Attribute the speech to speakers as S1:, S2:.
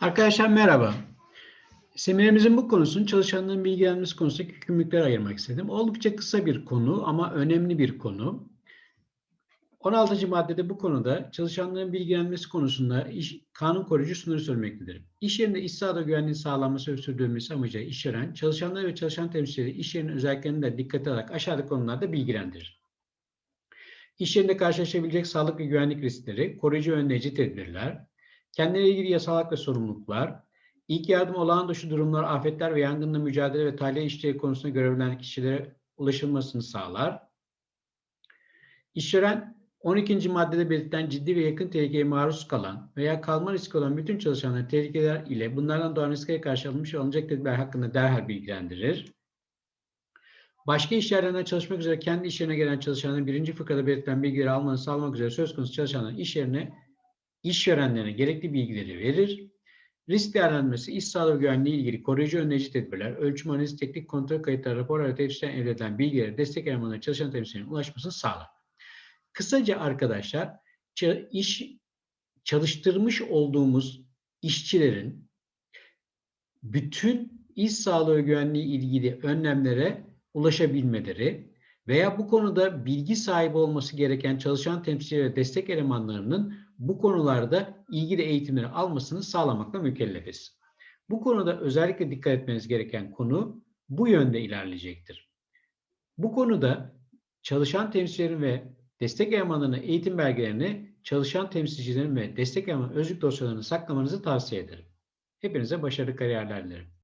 S1: Arkadaşlar merhaba. Seminerimizin bu konusunu çalışanların bilgilenmesi konusundaki yükümlülüklere ayırmak istedim. Oldukça kısa bir konu ama önemli bir konu. 16. maddede bu konuda çalışanların bilgilenmesi konusunda iş, kanun koruyucu şunları söylemektedir. İş yerinde iş sağlığı güvenliği sağlanması ve sürdürülmesi amacıyla işveren, çalışanları ve çalışan temsilcileri iş yerinin özelliklerini de dikkate alarak aşağıdaki konularda bilgilendirir. İş yerinde karşılaşabilecek sağlık ve güvenlik riskleri, koruyucu önleyici tedbirler, Kendileriyle ilgili yasal hak ve sorumluluklar, ilk yardım olağan dışı durumlar, afetler ve yangınla mücadele ve tahliye işleri konusunda görevlenen kişilere ulaşılmasını sağlar. İşveren 12. maddede belirtilen ciddi ve yakın tehlikeye maruz kalan veya kalma riski olan bütün çalışanları tehlikeler ile bunlardan doğan riske karşı alınmış ve alınacak tedbirler hakkında derhal bilgilendirir. Başka iş yerlerinden çalışmak üzere kendi iş yerine gelen çalışanların birinci fıkrada belirtilen bilgileri almanı sağlamak üzere söz konusu çalışanların iş yerine işverenlerine gerekli bilgileri verir. Risk değerlendirmesi, iş sağlığı güvenliği ilgili koruyucu önleyici tedbirler, ölçüm analiz, teknik kontrol kayıtları, rapor ve tefsirden elde edilen bilgileri destek elemanlarına çalışan temsilcilerin ulaşmasını sağlar. Kısaca arkadaşlar, iş çalıştırmış olduğumuz işçilerin bütün iş sağlığı güvenliği ilgili önlemlere ulaşabilmeleri veya bu konuda bilgi sahibi olması gereken çalışan temsilcileri ve destek elemanlarının bu konularda ilgili eğitimleri almasını sağlamakla mükellefiz. Bu konuda özellikle dikkat etmeniz gereken konu bu yönde ilerleyecektir. Bu konuda çalışan temsilcilerin ve destek elemanlarının eğitim belgelerini çalışan temsilcilerin ve destek elemanların özlük dosyalarını saklamanızı tavsiye ederim. Hepinize başarılı kariyerler dilerim.